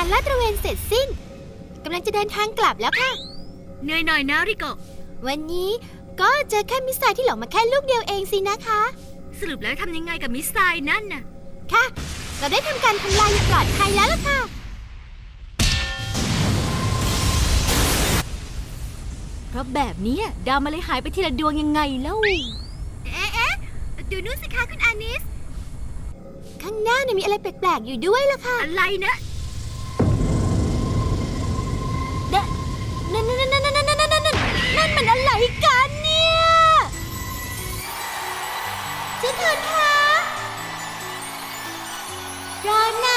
การลาดตระเวนเสร็จสิ้นกำลังจะเดินทางกลับแล้วค่ะ เหนื่อยหน่อยนะริโกะวันนี้ก็เจอแค่มิสไซล์ที่หลงมาแค่ลูกเดียวเองสินะคะ สรุปแล้วทำยังไงกับมิสไซล์นั่นน่ะ ค่ะ เราได้ทำการทำลายอย่างปลอดภัยแล้วล่ะค่ะ เพราะแบบเนี้ยดาวมาเลยหายไปทีละดวงยังไงแล้ว เอ๊ะเอ๊ะดูนู่นสิคะคุณอานิส ข้างหน้าเนี่ยมีอะไรแปลกๆอยู่ด้วยล่ะค่ะ อะไรนะ Your name?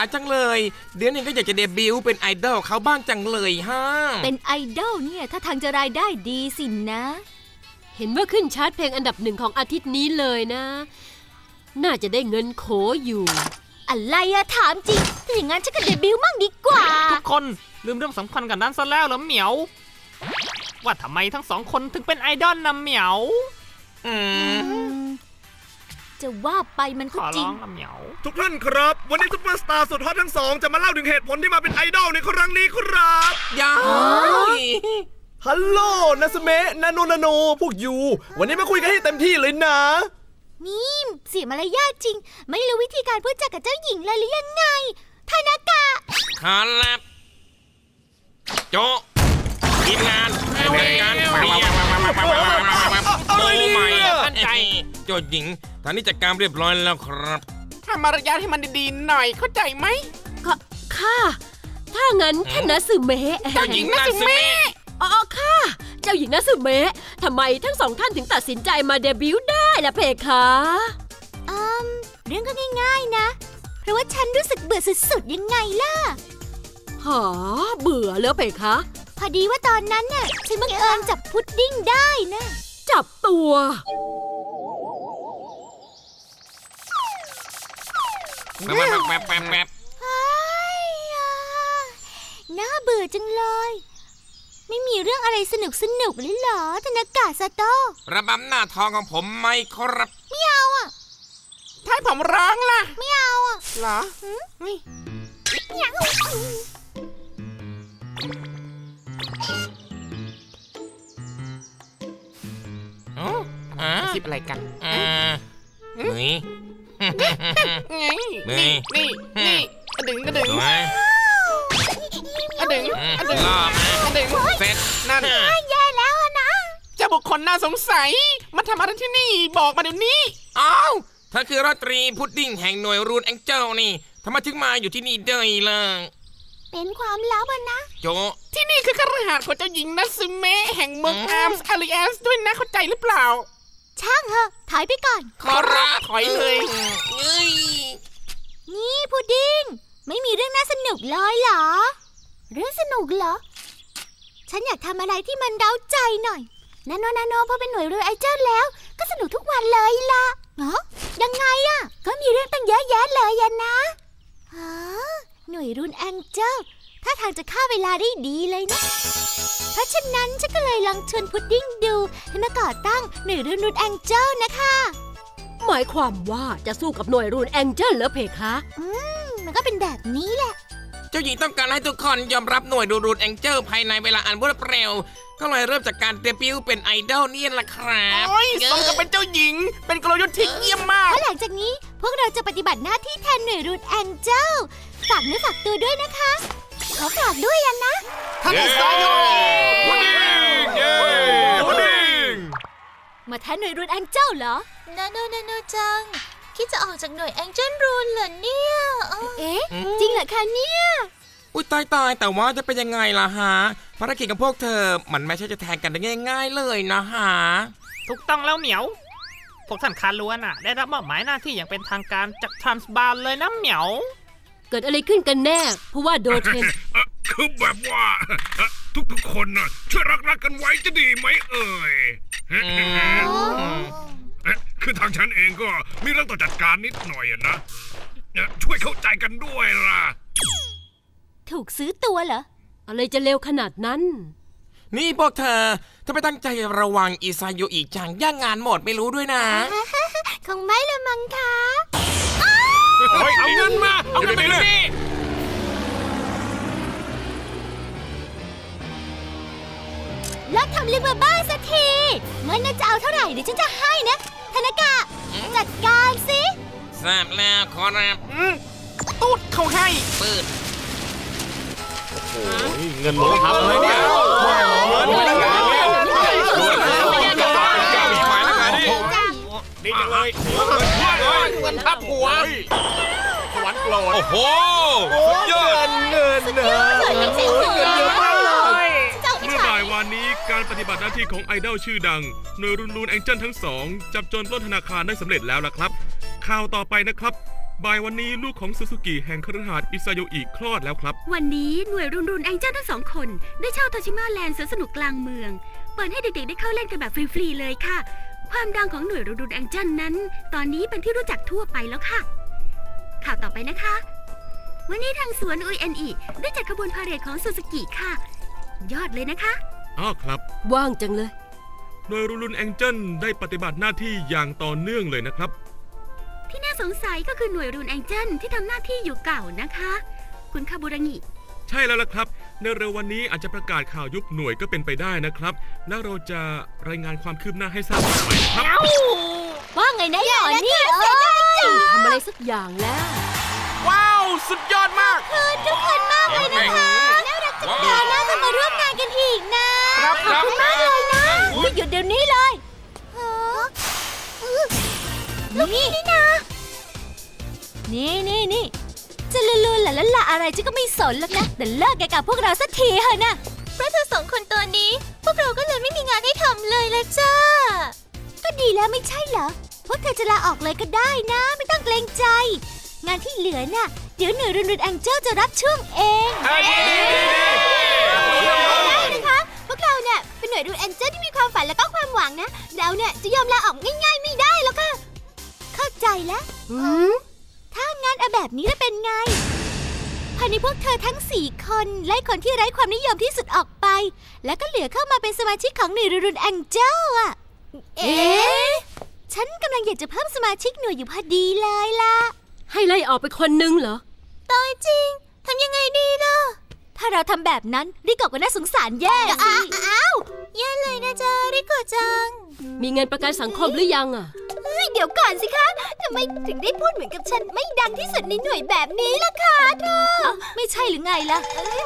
าน่าอิจฉาจังเลย เดือนหนึงก็อยากจะเดบิวต์เป็นไอดอลเขาบ้างจังเลยฮะเป็นไอดอลเนี่ยถ้าทางจะรายได้ดีสินะ เห็นว่าขึ้นชาร์ตเพลงอันดับหนึ่งของอาทิตย์นี้เลยนะ น่าจะได้เงินโขอยู่ อะไรอะถามจริงถ้าอย่างนั้นฉันก็เดบิวต์มั่งดีกว่า ทุกคนลืมเรื่องสำคัญกันนั้นซะแล้วเหรอเหมียว ว่าทำไมทั้งสองคนถึงเป็นไอดอลนะเหมียว อืม จะว่าไปมันขก็อจริร้องงนะเหมียวทุกท่านครับ วันนี้ซุปเปอร์สตาร์สุดฮอตทั้งสองจะมาเล่าถึงเหตุผลที่มาเป็นไอดอลในครั้งนี้ครับยายฮัลโหลนาสเมะนาโนนาโน พวกยู วันนี้มาคุยกันให้เต็มที่เลยนะ นี่เสียมารยาทจริง ไม่รู้วิธีการพูดจากับเจ้าหญิงเลยหรือยังไงทานากะคาลับโจะทีมงานเดินการเปลี่ยนโมใหม่ตั้งใจโจทย์หญิง ตอนนี้จัดการเรียบร้อยแล้วครับ ทำมารยาทให้มันดีๆหน่อยเข้าใจไหม ค่ะค่ะถ้างั้นท่านนาสึเมะเจ้าหญิงนาซึเมะ อ๋อค่ะ เจ้าหญิงนาสึเมะทำไมทั้งสองท่านถึงตัดสินใจมาเดบิวต์ได้ล่ะเพคะอืมเรื่องก็ง่ายๆนะ เพราะว่าฉันรู้สึกเบื่อสุดๆยังไงล่ะหาเบื่อแล้วเพคะ พอดีว่าตอนนั้นน่ะฉันบังเอิญจับพุดดิ้งได้นะ จับตัว แป๊บแป๊บแป๊บแป๊บเฮ้ยอะน่าเบื่อจังเลย ไม่มีเรื่องอะไรสนุกสนุกๆเลยเหรอธนากาซาโต้ระบำหน้าทองของผมไหมครับไม่เอาอะถ้าให้ผมร้องล่ะไม่เอาอะเหรออยากอ๋ออ่าคิดอะไรกันอ่าหนุยไง นี่นี่นี่อะดึงกระดึงสวยอะดึงอืมอะดึงรอบนะอะดึงเสร็จนั่นแย่แล้วอะนะเจ้าบุคคลน่าสงสัยมาทำอะไรที่นี่บอกมาเดี๋ยวนี้อ้าวเธอคือราตรีพุดดิ้งแห่งหน่วยรูนแองเจิลนี่ทำไมถึงมาอยู่ที่นี่ได้ล่ะเป็นความลับอะนะ โจ ที่นี่คือคฤหาสน์ของเจ้าหญิงนัซึเมะแห่งเมืองอืมอาร์มส์อาริแอนส์ด้วยนะเข้าใจหรือเปล่า ช่างเหอะถอยไปก่อน ขอรับถอยเลยเอ้ยนี่พุดดิ้ง ไม่มีเรื่องน่าสนุกเลยเหรอ เรื่องสนุกเหรอ ฉันอยากทำอะไรที่มันเร้าใจหน่อย นาโนนาโนพอเป็นหน่วยเรือไอเจ้าแล้ว ก็สนุกทุกวันเลยล่ะเนาะยังไงอะก็มีเรื่องตั้งเยอะแยะเลยอะนะฮะหน่วยรุ่นแองเจิล ถ้าทางจะฆ่าเวลาได้ดีเลยนะ เพราะฉะนั้นฉันก็เลยลองชวนพุดดิ้งดูให้มาก่อตั้งหน่วยรุ่นรุ่นแองเจิลนะคะ หมายความว่าจะสู้กับหน่วยรูนแองเจิลเหรอเพคะ อืมมันก็เป็นแบบนี้แหละ เจ้าหญิงต้องการให้ทุกคนยอมรับหน่วยดูรูนแองเจิลภายในเวลาอันรวดเร็ว ก็เลยเริ่มจากการเดบิวต์เป็นไอดอลเนี่ยล่ะครับโอ้ยสมกับเป็นเจ้าหญิง เป็นกลยุทธ์ที่เยี่ยมมากแล้วหลังจากนี้พวกเราจะปฏิบัติหน้าที่แทนหน่วยรูดแองเจลฝากเนื้อฝากตัวด้วยนะคะ ขอฝากด้วยอะนะทั้งสองพุดดิ้งเย้พุดดิ้งมาแทนหน่วยรูดแองเจิลเหรอ นาโนนาโนจัง คิดจะออกจากหน่วยแองเจิลรูนเหรอเนี่ยเอ้าเอ๊ะ จริงเหรอคะเนี่ย อุ้ยตายตายแต่ว่าจะเป็นยังไงล่ะฮะภารกิจของพวกเธอ มันไม่ใช่จะแทนกันได้ง่าย ๆเลยนะฮะ ถูกต้องแล้วเหมียว พวกท่านคาล้วนอะ ได้รับมอบหมายหน้าที่อย่างเป็นทางการจากทรานส์บาร์เลยนะเหมียว เกิดอะไรขึ้นกันแน่เพราะว่าโดเทนเอ่อคือแบบว่าเอ่อทุกๆคนน่ะช่วยรักรักๆกันไว้จะดีไหมเอ่ยอืมเอ๊ะคือทางฉันเองก็มีเรื่องต้องจัดการนิดหน่อยอะนะเอ่อช่วยเข้าใจกันด้วยล่ะ ถูกซื้อตัวเหรอ อะไรจะเร็วขนาดนั้น นี่พวกเธอถ้าไม่ตั้งใจระวังอิซาโยอีกจังย่างงานหมดไม่รู้ด้วยนะ คงไม่ละมั้งคะ เอาเงินมา เอาเงินไปเลย เลิกทำเรื่องบ้าๆสักทีเงินน่าจะเอาเท่าไหร่เดี๋ยวฉันจะให้นะ ธนากะ จัดการสิทราบแล้วขอรับอืมตูดเขาให้ปืด เงินหลวงทับเลยเนี่ยดี เงินทับหัว สวรรค์โกรธโอ้โหสุดยอดเงินเนอะเงินเยอะมากเลยเมื่อบ่ายวันนี้การปฏิบัติหน้าที่ของไอดอลชื่อดังหน่วยรุนรูนแองเจิลทั้งสอง จับโจรปล้นธนาคารได้สำเร็จแล้วล่ะครับ ข่าวต่อไปนะครับ บ่ายวันนี้ลูกของซูซูกิแห่งคฤหาสน์อิซาโยอิคลอดแล้วครับ วันนี้หน่วยรุนรุนแองเจิลทั้งสองคน ได้เช่าโทชิมาแลนด์สวนสนุกกลางเมือง เปิดให้เด็กๆได้เข้าเล่นกันแบบฟรีๆเลยค่ะ ความดังของหน่วยรุนรุนแองเจิลนั้น ตอนนี้เป็นที่รู้จักทั่วไปแล้วค่ะ ข่าวต่อไปนะคะ วันนี้ทางสวนอุยเอ็นอีได้จัดขบวนพาเหรดของซูซูกิค่ะ ยอดเลยนะคะอ้าวครับ ว่างจังเลยหน่วยรุนรูนแองเจิลได้ปฏิบัติหน้าที่อย่างต่อเนื่องเลยนะครับ ที่น่าสงสัยก็คือหน่วยรุนแองเจิลที่ทำหน้าที่อยู่เก่านะคะ คุณคาบุรางิ ใช่แล้วล่ะครับ ในเร็ววันนี้อาจจะประกาศข่าวยุบหน่วยก็เป็นไปได้นะครับ แล้วเราจะรายงานความคืบหน้าให้ทราบต่อไปนะครับ ว่าไงนะหยอนี่เออทำอะไรสักอย่างแล้วว้าว สุดยอดมากทุกคนมากเลยนะคะน่ารักจังเลยน่าจะมาร่วมงานกันอีกนะครับขอบคุณมากเลยนะนี่หยุดเดี๋ยวนี้เลยลูกนี่นี่นะนี่นี่นี่ จะลุลุนหละละละอะไรฉันก็ไม่สนหรอกนะแต่เลิกกันกับพวกเราสักทีเถอะนะเพราะเธอสองคนตัวนี้ พวกเราก็เลยไม่มีงานให้ทำเลยละจ้า ก็ดีแล้วไม่ใช่เหรอ พวกเธอจะลาออกเลยก็ได้นะ ไม่ต้องเกรงใจ งานที่เหลือน่ะ เดี๋ยวหน่วยรุนรุนแองเจิลจะรับช่วงเองได้นะคะ พวกเราเนี่ยเป็นหน่วยรุนแองเจิลที่มีความฝันและก็ความหวังนะ เราเนี่ยจะยอมลาออกง่าย ๆ ไม่ได้แล้วค่ะ เข้าใจแล้ว อืม ถ้างั้นเอาแบบนี้แล้วเป็นไงพภายในพวกเธอทั้งสี่คนไล่คนที่ไร้ความนิยมที่สุดออกไป แล้วก็เหลือเข้ามาเป็นสมาชิกของหน่วยรุนแองเจิลอะเอ๊ะฉันกำลังอยากจะเพิ่มสมาชิกหน่วยอยู่พอดีเลยล่ะ ให้ไล่ออกไปคนนึงเหรอ ตายจริง ทำยังไงดีล่ะ ถ้าเราทำแบบนั้นริโกะก็น่าสงสารแย่สิอ้าวแย่เลยนะจ๊ะริโกะจัง มีเงินประกันสังคมหรือยังอะเฮ้ยเดี๋ยวก่อนสิคะทำไมถึงได้พูดเหมือนกับฉันไม่ดังที่สุดในหน่วยแบบนี้ล่ะคะเธอไม่ใช่หรือไงล่ะ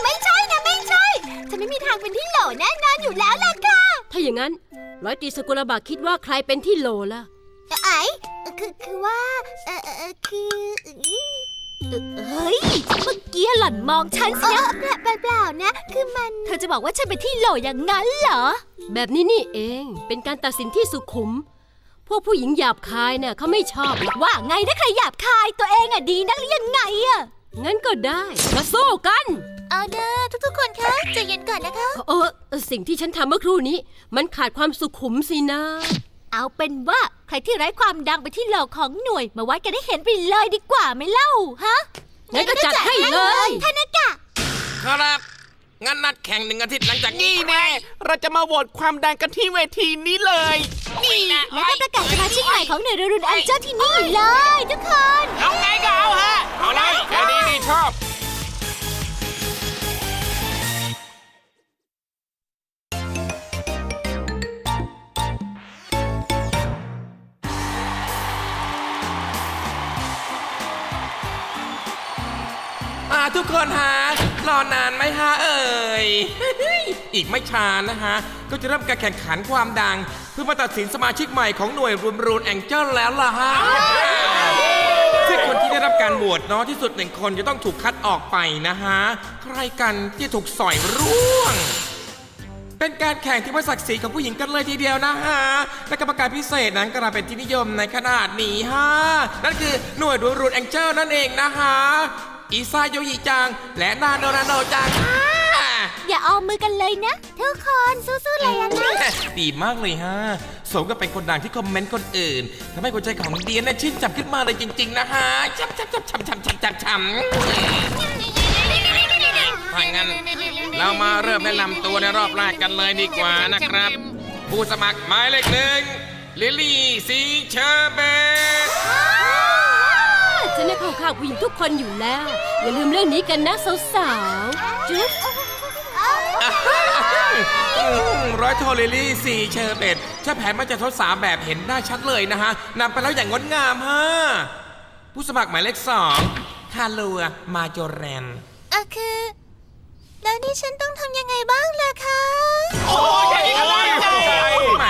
ไม่ใช่นะไม่ใช่ฉันไม่มีทางเป็นที่โหลแน่นอนอยู่แล้วล่ะค่ะ ถ้าอย่างนั้นร้อยตรีสกุลบะคิดว่าใครเป็นที่โหลล่ะไอ้คือคือว่าเออเออเออคือ เอ่อเฮ้ย เมื่อกี้หล่อนมองฉันสินะเปล่าเปล่าๆนะ คือมัน เธอจะบอกว่าฉันเป็นที่โหลอย่างนั้นเหรอ แบบนี้นี่เอง เป็นการตัดสินที่สุขุม พวกผู้หญิงหยาบคายเนี่ยเขาไม่ชอบหรอกว่าไงถ้าใครหยาบคายตัวเองอะดีนักหรือยังไงอะงั้นก็ได้มาสู้กัน เอาเด้อทุกๆคนคะใจเย็นก่อนนะคะ เออเออสิ่งที่ฉันทำเมื่อครู่นี้ มันขาดความสุขุมสินะ เอาเป็นว่าใครที่ไร้ความดังไปที่โหลของหน่วย มาวัดกันให้เห็นไปเลยดีกว่าไหมเล่าฮะงั้นก็จัดให้เลยทานากะครับ งั้นนัดแข่งหนึ่งอาทิตย์หลังจากนี้นี่แน่เราจะมาโหวตความดังกันที่เวทีนี้เลย นี่นะแล้วก็ประกาศสมาชิกใหม่ของหน่วยรุนแองเจิลที่นี่เลยทุกคน เอาไงก็เอาฮะ เอาเลยแค่นี้นี่ชอบ ทุกคนฮะรอนานไหมฮะเอ่ย อีกไม่ช้านะฮะ ก็จะเริ่มการแข่งขันความดัง เพื่อมาตัดสินสมาชิกใหม่ของหน่วยรูนรูนแองเจิลแล้วล่ะฮะซึ่งคนที่ได้รับการโหวตน้อยที่สุดหนึ่งคนจะต้องถูกคัดออกไปนะฮะ ใครกันที่ถูกสอยร่วงเป็นการแข่งที่ว่าศักดิ์ศรีของผู้หญิงกันเลยทีเดียวนะฮะ และกรรมการพิเศษนั้นกำลังเป็นที่นิยมในขนาดนี้ฮะ นั่นคือหน่วยรูนรูนแองเจิลนั่นเองนะฮะ อีซาโยยิจัง และนาโนนาโนจังฮะอย่าเอามือกันเลยนะ ทุกคนสู้ๆเลยนะ ดีมากเลยฮะ สมกับเป็นคนดังที่คอมเมนต์คนอื่นทำให้หัวใจของเดียนน่ะชื่นจับขึ้นมาเลยจริง ๆ นะฮะชับชับชับชับชับชับชับชับถ้างั้น เรามาเริ่มแนะนำตัวในรอบแรกกันเลยดีกว่านะครับ ผู้สมัครหมายเลขหนึ่งลิลลี่ซีเชอร์เบต ฉันได้เข้าข้างผู้หญิงทุกคนอยู่แล้ว อย่าลืมเรื่องนี้กันนะสาวๆจุ๊บร้อยโทลิลลี่ซีเชอร์เบตเจ้าแผนมาจะทดสามแบบเห็นได้ชัดเลยนะฮะนำไปแล้วอย่างงดงามฮะ ผู้สมัครหมายเลขสองคาลัวมาโจแรนอะคือ แล้วนี่ฉันต้องทำยังไงบ้างล่ะคะ โอ้ยอย่างนี้ก็ได้ใจแหม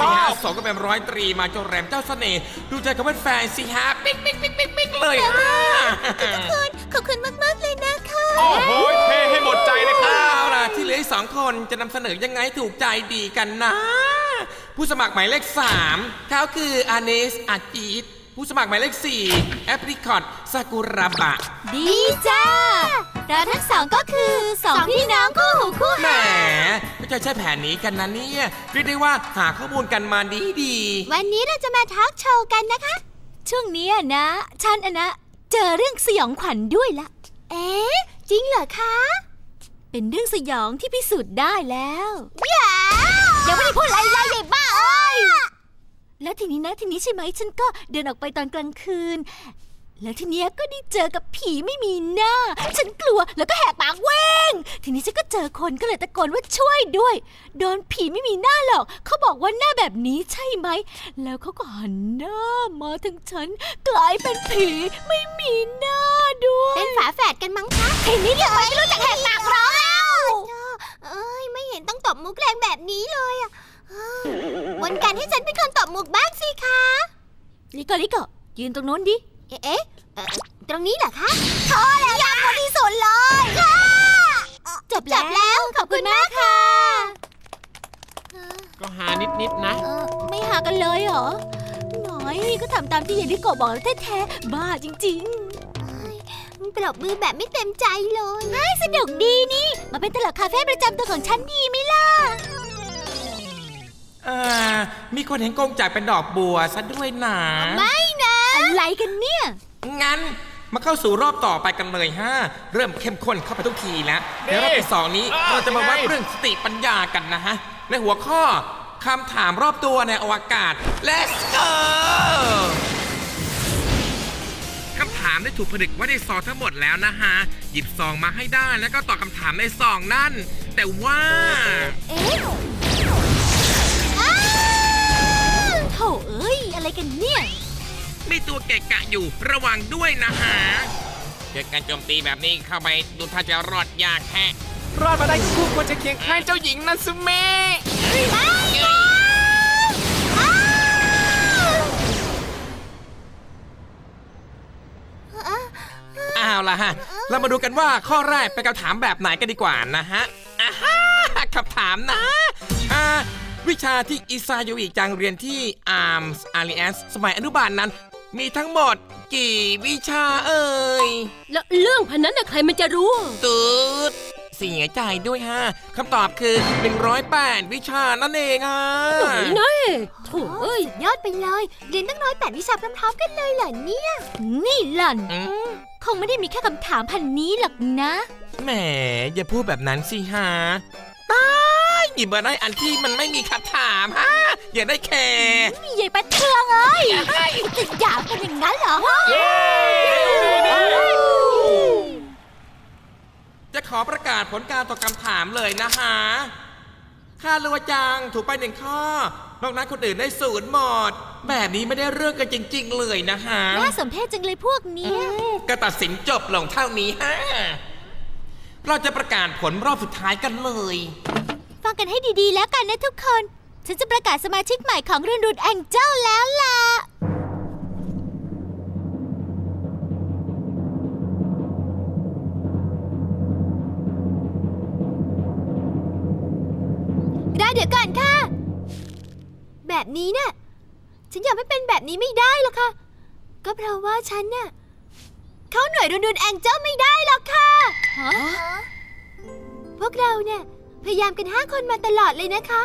สิฮะสองก็เป็นร้อยตรีมาโจแรมเจ้าเสน่ห์ดูใจเขาเป็นแฟนสิฮะปิ๊กปิ๊กปิ๊กปิ๊กปิ๊กเลยฮะคุณขอบคุณมากๆเลยนะคะโอ้โหเทให้หมดใจเลยครับเอาล่ะที่เหลืออีกสองคนจะนำเสนอยังไงให้ถูกใจดีกันนะ ผู้สมัครหมายเลขสามเขาคืออาเนสอาจีต ผู้สมัครหมายเลขสี่แอปริคอตซากุระบะดีจ้า เราทั้งสองก็คือสองพี่น้องคู่หูคู่แหมหาก็จะใช้แผนนี้กันนะเนี่ยเรียกได้ว่าหาข้อมูลกันมาดีดีวันนี้เราจะมาทักโชว์กันนะคะ ช่วงนี้อะนะ ฉันอะนะ เจอเรื่องสยองขวัญด้วยละ เอ๊ะ จริงเหรอคะ เป็นเรื่องสยองที่พิสูจน์ได้แล้ว อย่ายังไม่ได้พูดอะไรเลยใหญ่บ้าเอ้ย แล้วทีนี้นะทีนี้ใช่ไหมฉันก็เดินออกไปตอนกลางคืน แล้วทีเนี้ยก็ได้เจอกับผีไม่มีหน้า ฉันกลัวแล้วก็แหกปากเว้ง ทีนี้ฉันก็เจอคนก็เลยตะโกนว่าช่วยด้วย โดนผีไม่มีหน้าหรอก เขาบอกว่าหน้าแบบนี้ใช่ไหม แล้วเขาก็หันหน้ามาถึงฉัน กลายเป็นผีไม่มีหน้าด้วยเป็นฝาแฝดกันมั้งคะทีนี้ทำไมไม่รู้จักแหกปากร้องแล้ว เอ้ยไม่เห็นต้องตบมุกแรงแบบนี้เลยอะ วันกันให้ฉันเป็นคนตบมุกบ้างสิคะ ลิโกลิโกยืนตรงโน้นดิ เอ๊ะเอ๊ะเอ่อตรงนี้เหรอคะโทษแล้วยากกว่าที่สุดเลยค่ะจบแล้ว ขอบคุณมากค่ะ ก็หานิดๆนะ เออไม่หากันเลยเหรอ หน่อยก็ทำตามที่เยลิโกะบอกแล้วแท้ๆ บ้าจริงๆปรบมือแบบไม่เต็มใจเลยสนุกดีนี่ มาเป็นตลกคาเฟ่ประจำตัวของฉันดีไหมล่ะ อ่ามีคนเห็นกงจากเป็นดอกบัวซะด้วยนะไม่นะ อะไรกันเนี่ย งั้นมาเข้าสู่รอบต่อไปกันเลยฮะ เริ่มเข้มข้นเข้าไปทุกทีแล้วในรอบที่สองนี้อ่าเราจะมาวัดยังไง เรื่องสติปัญญากันนะฮะ ในหัวข้อคำถามรอบตัวในอวกาศ Let's go คำถามได้ถูกผนึกไว้ในซองทั้งหมดแล้วนะฮะ หยิบซองมาให้ได้แล้วก็ตอบคำถามในซองนั่น แต่ว่า เอ๊ะอ้าวโถเอ้ย อะไรกันเนี่ย มีตัวเกะกะอยู่ระวังด้วยนะฮะเจอการโจมตีแบบนี้เข้าไปดูท่าจะรอดยากแฮะรอดมาได้คู่ควรจะเคียงข้างเจ้าหญิงนันซุเมะเอาล่ะฮะ เรามาดูกันว่าข้อแรกเป็นคำถามแบบไหนกันดีกว่านะฮะอ่าฮะคำถามนะอ่า วิชาที่อิซาโยอิจังเรียนที่อาร์มส์อาริเอสสมัยอนุบาลนั้น มีทั้งหมดกี่วิชาเอ่ย แล้วเรื่องพันนั้นน่ะใครมันจะรู้ ตืดเสียใจด้วยฮะคำตอบคือ 108 วิชานั่นเองฮะหน่อยน้อยโถเอ้ย ยอดไปเลย เรียนตั้งร้อยแปดวิชาพร้อมๆกันเลยเหรอเนี่ย นี่หล่อนอืมคงไม่ได้มีแค่คำถามพันนี้หรอกนะ แหมอย่าพูดแบบนั้นสิฮะ ตายหยิบมาได้อันที่มันไม่มีคำถามฮะอย่าได้แคร์นี่ยายปะเทืองเอ้ยจะหยาบกันอย่างนั้นเหรอฮะจะขอประกาศผลการตอบคำถามเลยนะฮะค่าลัวจังถูกไปหนึ่งข้อนอกนั้นคนอื่นได้ศูนย์หมด แบบนี้ไม่ได้เรื่องกันจริง ๆ เลยนะฮะน่าสมเพชจังเลยพวกเนี้ยก็ตัดสินจบลงเท่านี้ฮะ เราจะประกาศผลรอบสุดท้ายกันเลย ฟังกันให้ดีๆ แล้วกันนะทุกคน ฉันจะประกาศสมาชิกใหม่ของรุ่นรุ่นแองเจิลแล้วล่ะ ได้เดี๋ยวก่อนค่ะ แบบนี้เนี่ย ฉันอยากไม่เป็นแบบนี้ไม่ได้หรอกค่ะ ก็เพราะว่าฉันเนี่ย เข้าหน่วยรุ่นรุ่นแองเจิลไม่ได้หรอกค่ะ พวกเราเนี่ย พยายามกันห้าคนมาตลอดเลยนะคะ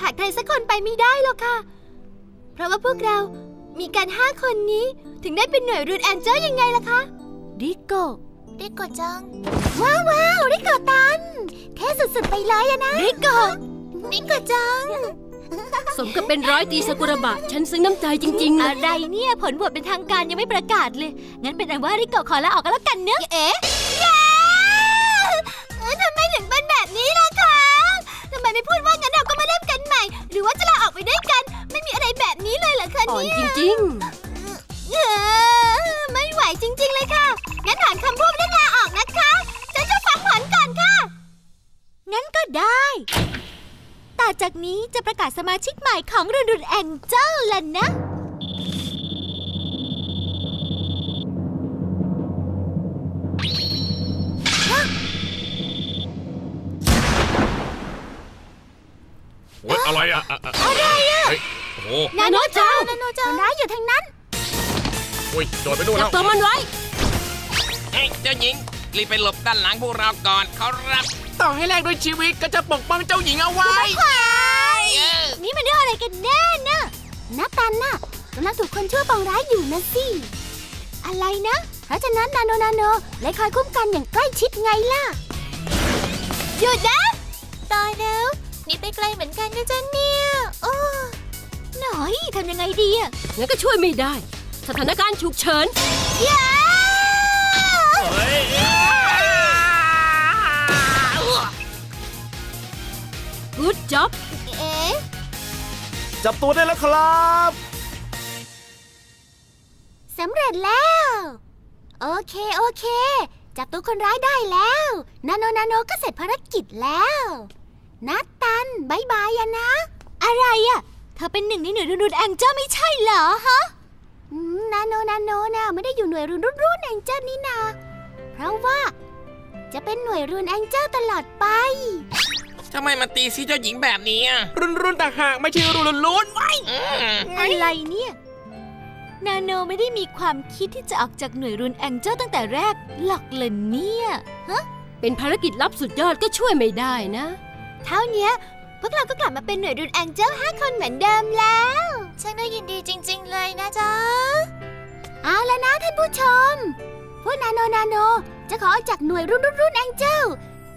ขาดใครสักคนไปไม่ได้หรอกค่ะ เพราะว่าพวกเรามีกันห้าคนนี้ถึงได้เป็นหน่วยรูดแอนเจอร์ยังไงล่ะคะริโกริโกจัง ว้าวว้าวริโกตัน เท่สุดๆไปเลยอะนะริโกริโกจัง สมกับเป็นร้อยตีสกุระบะ ฉันซึ้งน้ำใจจริงๆอะนะไรเนี่ยผลบวชเป็นทางการยังไม่ประกาศเลย งั้นเป็นอันว่าริโกขอลาออกกันแล้วกันเนอะเอ๊ะเอ๊ะทำไมถึงเป็นแบบนี้ล่ะคะทำไมไม่พูดว่างั้นเราก็มาเริ่มกันใหม่ หรือว่าจะลาออกไปด้วยกัน ไม่มีอะไรแบบนี้เลยเหรอคะอ่อนเนี่ยจริงเออ จากนี้จะประกาศสมาชิกใหม่ของรุ่นรุ่นแองเจิลแล้วนะ โอ๊ยอะไรอะอะอะอะไรอะเฮ้ยโอ้โหนาโนเจ้านาโนเจ้าคนร้ายอยู่ทางนั้น โอ้ยโดดไปนู่ๆนจัแล้บวตัวมันไว้ เฮ้ยเจ้าหญิงรีบไปหลบด้านหลังพวกเราก่อนเขารับ ต่อให้แลกด้วยชีวิตก็จะปกป้องเจ้าหญิงเอาไว้นี่มันเรื่องอะไรกันแน่น่ะนับตันน่ะกำลังถูกคนชั่วปองร้ายอยู่นะสิ อะไรนะ เพราะฉะนั้นนาโนนาโนเลยคอยคุ้มกันอย่างใกล้ชิดไงล่ะ หยุดนะ ตายแล้ว นี่ไปไกลเหมือนกันนะจ๊ะเนี่ย โอ้หน่อยทำยังไงดีอะงั้นก็ช่วยไม่ได้ สถานการณ์ฉุกเฉิน ย้า good job เอ๊ะจับตัวได้แล้วครับ สำเร็จแล้ว โอเค โอเค จับตัวคนร้ายได้แล้ว นาโนนาโนก็เสร็จภารกิจแล้ว นัดตันบายบายอะนะ อะไรอะเธอเป็นหนึ่งในหน่วยรุนรุนแองเจิลไม่ใช่เหรอฮะนาโนนาโนนะไม่ได้อยู่หน่วยรุนรุนรุนแองเจิลนี่นา เพราะว่า จะเป็นหน่วยรุนแองเจิลตลอดไป ทำไมมาตีซีเจ้าหญิงแบบนี้อะรุนรุนต่างหากไม่ใช่รุนรุนรุนอืมอะไรเนี่ย นาโนไม่ได้มีความคิดที่จะออกจากหน่วยรุนแองเจิลตั้งแต่แรกหรอกเลยเนี่ย เป็นภารกิจลับสุดยอดก็ช่วยไม่ได้นะ เท่าเนี้ย พวกเราก็กลับมาเป็นหน่วยรุนแองเจิลห้าคนเหมือนเดิมแล้ว ช่างน่ายินดีจริง ๆ เลยนะจ๊ะ เอาแล้วนะท่านผู้ชม พวกนาโนนาโน จะขอออกจากหน่วยรุ่นรุ่นรุ่นแองเจิล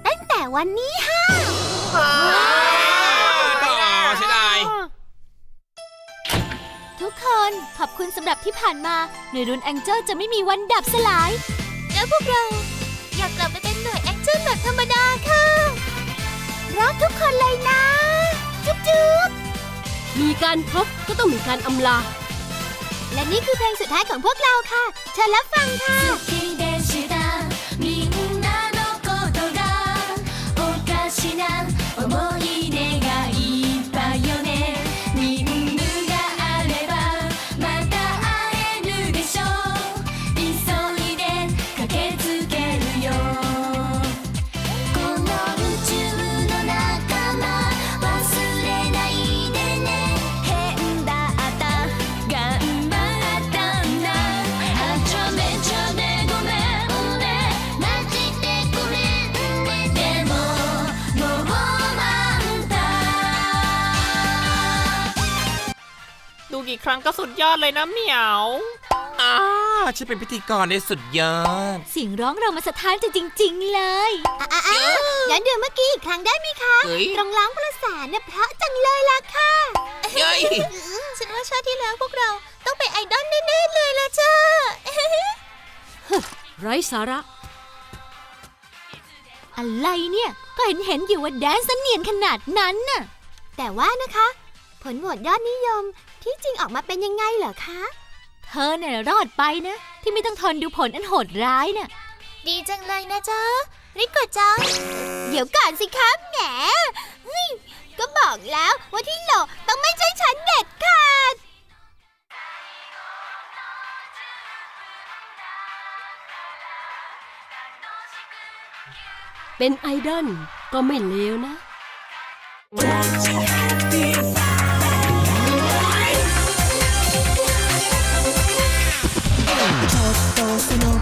ตั้งแต่วันนี้ ฮะก็เสียดายทุกคนขอบคุณสำหรับที่ผ่านมา หน่วยรุ่นแองเจิลจะไม่มีวันดับสลาย แล้วพวกเรา อยากกลับไปเป็นหน่วยแองเจิลแบบธรรมดาค่ะ รักทุกคนเลยนะ จุ๊บจุ๊บมีการพบก็ต้องมีการอำลา และนี่คือเพลงสุดท้ายของพวกเราค่ะเชิญรับฟังค่ะ กี่ครั้งก็สุดยอดเลยนะเหมียวอ้าฉันเป็นพิธีกรในสุดยอด เสียงร้องเรามาสะท้านใจจริง ๆ เลยย้อนดูเมื่อกี้อีกครั้งได้ไหมคะ เฮ้ย ตรงล้างประสานเนี่ยเพราะจังเลยล่ะค่ะ เย้ยฉันว่าชาติที่แล้วพวกเราต้องเป็นไอดอลแน่ๆเลยล่ะจ้า ไร้สาระ อะไรเนี่ย ก็เห็นเห็นๆอยู่ว่าแดนซ์เนียนขนาดนั้นน่ะ แต่ว่านะคะ ผลโหวตยอดนิยม ที่จริงออกมาเป็นยังไงเหรอคะ เธอเนี่ยรอดไปนะ ที่ไม่ต้องทนดูผลอันโหดร้ายน่ะ ดีจังเลยนะจ๊ะริกกว่าจัง เดี๋ยวก่อนสิครับแหมเฮ้ยก็บอกแล้วว่าที่โหลต้องไม่ใช่ฉันเด็ดขาด เป็นไอดอลก็ไม่เลวนะ close enough.